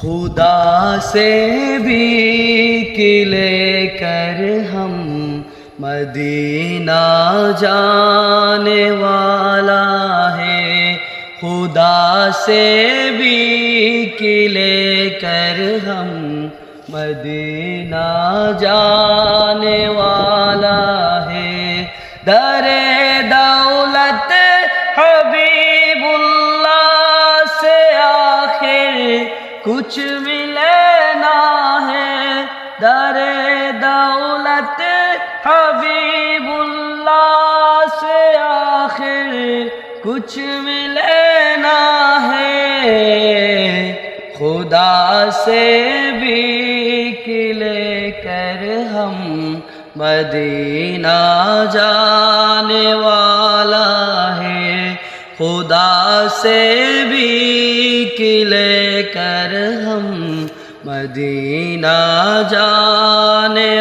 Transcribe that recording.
खुदा से भी किले कर हम मदीना जाने वाला है। खुदा से भी किले कर हम मदीना जाने वाला है। दरे दौलत हबीबुल्लाह कुछ मिले ना है। दरे दौलत हबीबुल्ला से आखिर कुछ मिले ना है। खुदा से भी किले कर हम मदीना जाने वाला खुदा से भी किले कर हम मदीना जाने